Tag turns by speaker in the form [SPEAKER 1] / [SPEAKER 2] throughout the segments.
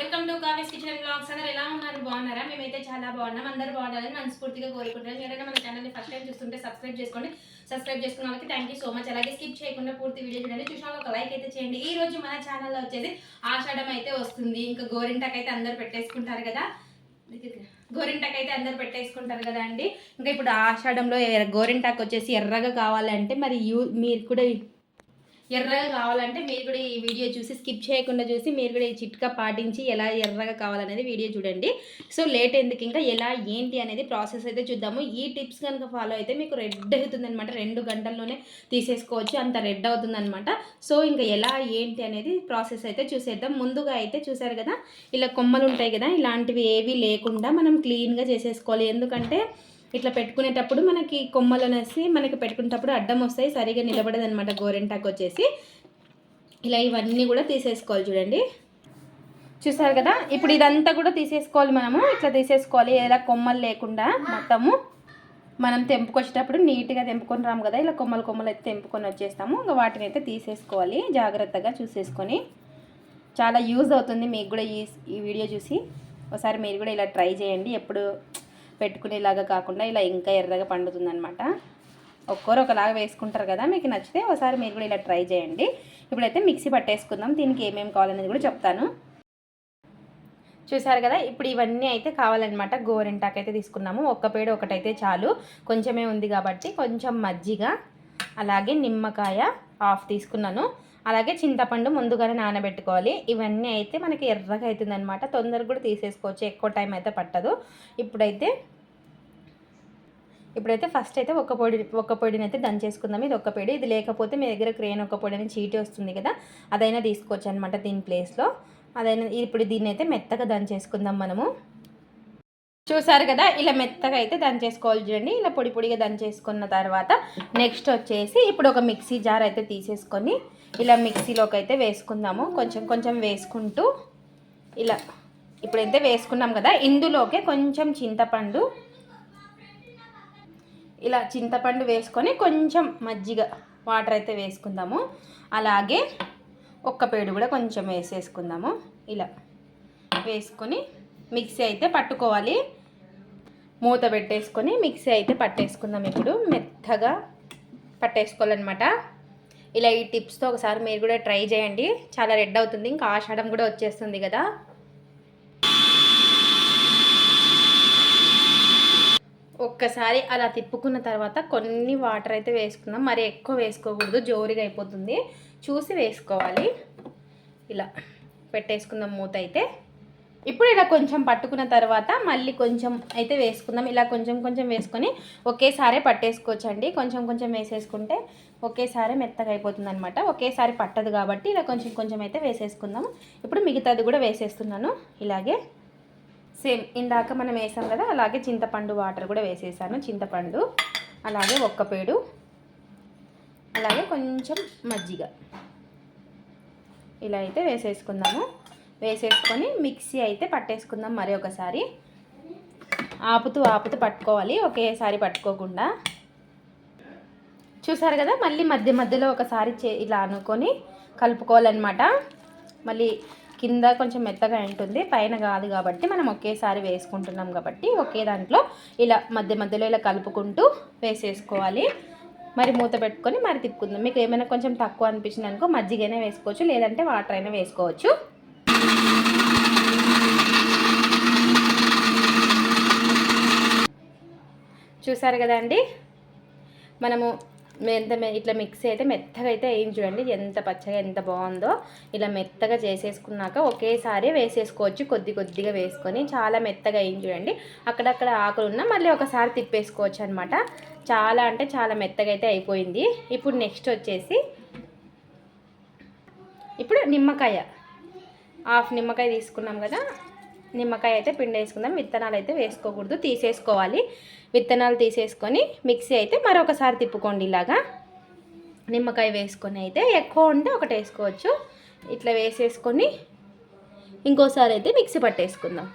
[SPEAKER 1] Welcome to Kavya's kitchen blogs అందరు ఎలా ఉన్నారు? బాగున్నారా? మేమైతే చాలా బాగున్నాం. అందరు బాగుండాలని మనస్ఫూర్తిగా కోరుకుంటున్నాం. ఎవరైనా మన ఛానల్ని ఫస్ట్ టైం చూస్తుంటే సబ్స్క్రైబ్ చేసుకోండి. సబ్స్క్రైబ్ చేసుకున్న వాళ్ళకి థ్యాంక్ యూ సో మచ్ అలాగే స్కిప్ చేయకుండా పూర్తి వీడియో చూడండి. చూసిన ఒక లైక్ అయితే చేయండి. ఈ రోజు మన ఛానల్లో వచ్చేసి ఆషాఢం అయితే వస్తుంది. ఇంకా గోరింటాక్ అయితే అందరు పెట్టేసుకుంటారు కదా. గోరింటాక్ అయితే అందరు పెట్టేసుకుంటారు కదా అండి. ఇంకా ఇప్పుడు ఆషాఢంలో ఎర్ర- గోరింటాక్ వచ్చేసి ఎర్రగా కావాలంటే మరి యూ మీరు కూడా ఎర్రగా కావాలంటే మీరు కూడా ఈ వీడియో చూసి స్కిప్ చేయకుండా చూసి మీరు కూడా ఈ చిట్కా పాటించి ఎలా ఎర్రగా కావాలనేది వీడియో చూడండి. సో లేట్ ఎందుకు? ఇంకా ఎలా ఏంటి అనేది ప్రాసెస్ అయితే చూద్దాము. ఈ టిప్స్ కనుక ఫాలో అయితే మీకు రెడ్ అవుతుంది అనమాట రెండు గంటల్లోనే తీసేసుకోవచ్చు. అంత రెడ్ అవుతుంది అనమాట సో ఇంకా ఎలా ఏంటి అనేది ప్రాసెస్ అయితే చూసేద్దాం. ముందుగా అయితే చూసారు కదా ఇలా కొమ్మలు ఉంటాయి కదా ఇలాంటివి ఏవి లేకుండా మనం క్లీన్గా చేసేసుకోవాలి. ఎందుకంటే ఇట్లా పెట్టుకునేటప్పుడు మనకి కొమ్మలు అనేసి మనకి పెట్టుకునేటప్పుడు అడ్డం వస్తాయి సరిగా నిలబడదు అనమాట గోరెంటాకు వచ్చేసి. ఇలా ఇవన్నీ కూడా తీసేసుకోవాలి చూడండి. చూసారు కదా? ఇప్పుడు ఇదంతా కూడా తీసేసుకోవాలి మనము. ఇట్లా తీసేసుకోవాలి. ఎలా కొమ్మలు లేకుండా మొత్తము మనం తెంపుకొచ్చేటప్పుడు నీట్గా తెంపుకొని రాము కదా? ఇలా కొమ్మలు కొమ్మలు అయితే తెంపుకొని వచ్చేస్తాము. ఇంకా వాటిని అయితే తీసేసుకోవాలి. జాగ్రత్తగా చూసేసుకొని. చాలా యూజ్ అవుతుంది. మీకు కూడా ఈ ఈ వీడియో చూసి. ఒకసారి మీరు కూడా ఇలా ట్రై చేయండి. ఎప్పుడు పెట్టుకునేలాగా కాకుండా ఇలా ఇంకా ఎర్రగా పండుతుందనమాట ఒక్కొరు ఒకలాగా వేసుకుంటారు కదా మీకు నచ్చితే ఒకసారి మీరు కూడా ఇలా ట్రై చేయండి. ఇప్పుడైతే మిక్సీ పట్టేసుకుందాం దీనికి ఏమేమి కావాలనేది కూడా చెప్తాను. చూసారు కదా ఇప్పుడు ఇవన్నీ అయితే కావాలన్నమాట. గోరింటాకు అయితే తీసుకున్నాము ఒక్క పేడు ఒకటైతే చాలు. కొంచెమే ఉంది కాబట్టి కొంచెం మజ్జిగ అలాగే నిమ్మకాయ హాఫ్ తీసుకున్నాను. అలాగే చింతపండు ముందుగానే నానబెట్టుకోవాలి. ఇవన్నీ అయితే మనకి ఎర్రగా అవుతుందనమాట తొందరగా కూడా తీసేసుకోవచ్చు. ఎక్కువ టైం అయితే పట్టదు. ఇప్పుడైతే ఇప్పుడైతే ఫస్ట్ అయితే ఒక పొడి ఒక పొడిని అయితే దంచేసుకుందాం ఇది ఒక పొడి. ఇది లేకపోతే మీ దగ్గర క్రేన్ ఒక పొడి అని చీటి వస్తుంది కదా అదైనా తీసుకోవచ్చు అనమాట దీని ప్లేస్లో అదైనా ఇప్పుడు దీన్ని అయితే మెత్తగా దంచేసుకుందాం మనము. చూసారు కదా ఇలా మెత్తగా అయితే దంచేసుకోవాలి చూడండి. ఇలా పొడి పొడిగా దంచేసుకున్న తర్వాత నెక్స్ట్ వచ్చేసి ఇప్పుడు ఒక మిక్సీ జార్ అయితే తీసేసుకొని ఇలా మిక్సీలోకి అయితే వేసుకుందాము. కొంచెం కొంచెం వేసుకుంటూ ఇలా ఇప్పుడైతే వేసుకున్నాం కదా ఇందులోకే కొంచెం చింతపండు. ఇలా చింతపండు వేసుకొని కొంచెం మజ్జిగ వాటర్ అయితే వేసుకుందాము. అలాగే ఒక్క పేడు కూడా కొంచెం వేసేసుకుందాము. ఇలా వేసుకొని మిక్సీ అయితే పట్టుకోవాలి. మూత పెట్టేసుకొని మిక్సీ అయితే పట్టేసుకుందాం ఇప్పుడు. మెత్తగా పట్టేసుకోవాలన్నమాట. ఇలా ఈ టిప్స్తో ఒకసారి మీరు కూడా ట్రై చేయండి. చాలా రెడ్ అవుతుంది. ఇంకా ఆషాఢం కూడా వచ్చేస్తుంది కదా. ఒక్కసారి అలా తిప్పుకున్న తర్వాత కొన్ని వాటర్ అయితే వేసుకుందాం. మరి ఎక్కువ వేసుకోకూడదు. జోరుగా అయిపోతుంది. చూసి వేసుకోవాలి. ఇలా పెట్టేసుకుందాం మూత అయితే. ఇప్పుడు ఇలా కొంచెం పట్టుకున్న తర్వాత మళ్ళీ కొంచెం అయితే వేసుకుందాం. ఇలా కొంచెం కొంచెం వేసుకొని ఒకేసారి పట్టేసుకోవచ్చండి. కొంచెం కొంచెం వేసేసుకుంటే ఒకేసారి మెత్తగా అయిపోతుంది అనమాట ఒకేసారి పట్టదు కాబట్టి ఇలా కొంచెం కొంచెం అయితే వేసేసుకుందాం. ఇప్పుడు మిగతాది కూడా వేసేస్తున్నాను. ఇలాగే సేమ్ ఇందాక మనం వేసాం కదా అలాగే చింతపండు వాటర్ కూడా వేసేసాను. చింతపండు అలాగే ఒక్క పేడు అలాగే కొంచెం మజ్జిగ. ఇలా అయితే వేసేసుకుందాము. వేసేసుకొని మిక్సీ అయితే పట్టేసుకుందాం మరి ఒకసారి. ఆపుతూ ఆపుతూ పట్టుకోవాలి ఒకేసారి పట్టుకోకుండా. చూసారు కదా మళ్ళీ మధ్య మధ్యలో ఒకసారి చే ఇలా అనుకొని కలుపుకోవాలన్నమాట. మళ్ళీ కింద కొంచెం మెత్తగా ఉంటుంది పైన కాదు కాబట్టి మనం ఒకేసారి వేసుకుంటున్నాం కాబట్టి ఒకే దాంట్లో ఇలా మధ్య మధ్యలో ఇలా కలుపుకుంటూ వేసేసుకోవాలి. మరి మూత పెట్టుకొని మరి తిప్పుకుందాం. మీకు ఏమైనా కొంచెం తక్కువ అనిపించింది అనుకో మజ్జిగైనా వేసుకోవచ్చు లేదంటే వాటర్ అయినా వేసుకోవచ్చు. చూసారు కదండి మనము ఎంత మె- ఇట్లా మిక్సీ అయితే మెత్తగా అయితే వేయం చూడండి ఎంత పచ్చగా ఎంత బాగుందో. ఇలా మెత్తగా చేసేసుకున్నాక ఒకేసారి వేసేసుకోవచ్చు కొద్ది కొద్దిగా వేసుకొని చాలా మెత్తగా వేయం చూడండి. అక్కడక్కడ ఆకులు ఉన్నా మళ్ళీ ఒకసారి తిప్పేసుకోవచ్చు అనమాట చాలా అంటే చాలా మెత్తగా అయితే అయిపోయింది. ఇప్పుడు నెక్స్ట్ వచ్చేసి ఇప్పుడు నిమ్మకాయ. హాఫ్ నిమ్మకాయ తీసుకున్నాం కదా. నిమ్మకాయ అయితే పిండి వేసుకుందాం. విత్తనాలు అయితే వేసుకోకూడదు. తీసేసుకోవాలి. విత్తనాలు తీసేసుకొని మిక్సీ అయితే మరొకసారి తిప్పుకోండి ఇలాగా. నిమ్మకాయ వేసుకొని అయితే ఎక్కువ ఉంటే ఒకటి వేసుకోవచ్చు. ఇట్లా వేసేసుకొని ఇంకోసారి అయితే మిక్సీ పట్టేసుకుందాం.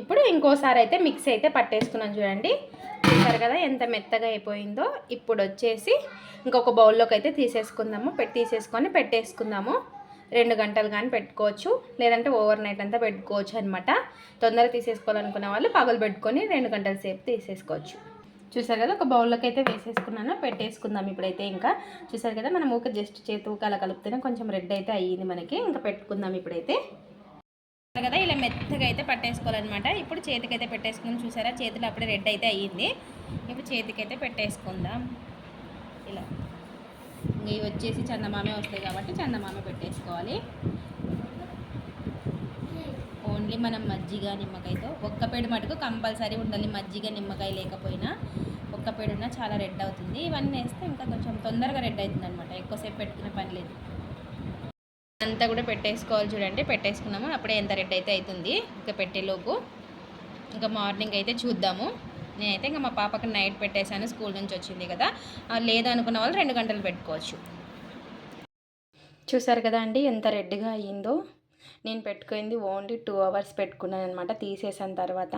[SPEAKER 1] ఇప్పుడు ఇంకోసారి అయితే మిక్సీ అయితే పట్టేసుకున్నాం చూడండి. చూసారు కదా ఎంత మెత్తగా అయిపోయిందో. ఇప్పుడు వచ్చేసి ఇంకొక బౌల్లోకి అయితే తీసేసుకుందాము. పెట్టి తీసేసుకొని పెట్టేసుకుందాము. రెండు గంటలు కానీ పెట్టుకోవచ్చు. లేదంటే ఓవర్ నైట్ అంతా పెట్టుకోవచ్చు అనమాట తొందరగా తీసేసుకోవాలనుకున్న వాళ్ళు పగలు పెట్టుకొని రెండు గంటల సేపు తీసేసుకోవచ్చు. చూసారు కదా ఒక బౌల్లోకి అయితే వేసేసుకున్నాను పెట్టేసుకుందాం ఇప్పుడైతే ఇంకా. చూసారు కదా మనం ఊక జస్ట్ చేతి ఊక అలా కలిపితేనే కొంచెం రెడ్ అయితే అయ్యింది మనకి. ఇంకా పెట్టుకుందాం ఇప్పుడైతే. కదా ఇలా మెత్తగా అయితే పట్టేసుకోవాలన్నమాట. ఇప్పుడు చేతికి అయితే పెట్టేసుకుని చూసారా చేతిలో అప్పుడే రెడ్ అయితే అయ్యింది. ఇప్పుడు చేతికి అయితే పెట్టేసుకుందాం. ఇలా. ఇవి వచ్చేసి చందమామే వస్తాయి కాబట్టి చందమామ పెట్టేసుకోవాలి. ఓన్లీ మనం మజ్జిగ నిమ్మకాయతో ఒక్కపేడు మటుకు కంపల్సరీ ఉండాలి మజ్జిగ నిమ్మకాయ లేకపోయినా. ఒక్క పేడు ఉన్నా చాలా రెడ్ అవుతుంది. ఇవన్నీ వేస్తే ఇంకా కొంచెం తొందరగా రెడ్ అవుతుంది అనమాట ఎక్కువసేపు పెట్టుకునే పని లేదు. అంతా కూడా పెట్టేసుకోవాలి చూడండి. పెట్టేసుకున్నాము. అప్పుడే ఎంత రెడ్ అయితే అవుతుంది. ఇంకా పెట్టేలోపు. ఇంకా మార్నింగ్ అయితే చూద్దాము. నేనైతే ఇంకా మా పాపకి నైట్ పెట్టేశాను స్కూల్ నుంచి వచ్చింది కదా. లేదనుకున్న వాళ్ళు రెండు గంటలు పెట్టుకోవచ్చు. చూసారు కదా అండి ఎంత రెడ్గా అయ్యిందో నేను పెట్టుకుంది ఓన్లీ టూ అవర్స్ పెట్టుకున్నాను అనమాట తీసేసిన తర్వాత.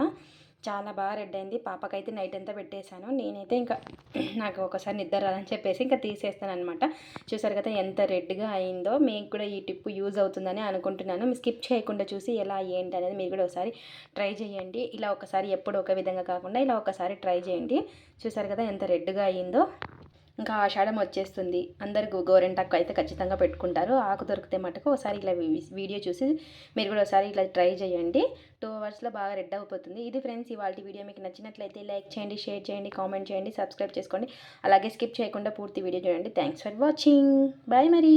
[SPEAKER 1] చాలా బాగా రెడ్ అయింది. పాపకైతే నైట్ అంతా పెట్టేశాను. నేనైతే ఇంకా నాకు ఒకసారి నిద్ర రాదని చెప్పేసి ఇంకా తీసేస్తాను అనమాట చూసారు కదా ఎంత రెడ్గా అయిందో. మీకు కూడా ఈ టిప్ యూజ్ అవుతుందని అనుకుంటున్నాను. మీరు స్కిప్ చేయకుండా చూసి ఎలా ఏంటి అనేది మీరు కూడా ఒకసారి ట్రై చేయండి. ఇలా ఒకసారి ఎప్పుడు ఒక విధంగా కాకుండా ఇలా ఒకసారి ట్రై చేయండి. చూసారు కదా ఎంత రెడ్గా అయ్యిందో ఇంకా ఆషాఢం వచ్చేస్తుంది. అందరు గోరెంటాకు అయితే ఖచ్చితంగా పెట్టుకుంటారు. ఆకు దొరికితే మటుకు ఒకసారి ఇలా వీడియో చూసి మీరు కూడా ఒకసారి ఇలా ట్రై చేయండి. టూ అవర్స్లో బాగా రెడ్ అయిపోతుంది. ఇది ఫ్రెండ్స్ ఇవాళ వీడియో మీకు నచ్చినట్లయితే లైక్ చేయండి షేర్ చేయండి కామెంట్ చేయండి సబ్స్క్రైబ్ చేసుకోండి. అలాగే స్కిప్ చేయకుండా పూర్తి వీడియో చూడండి. Thanks for watching. బాయ్ మరి.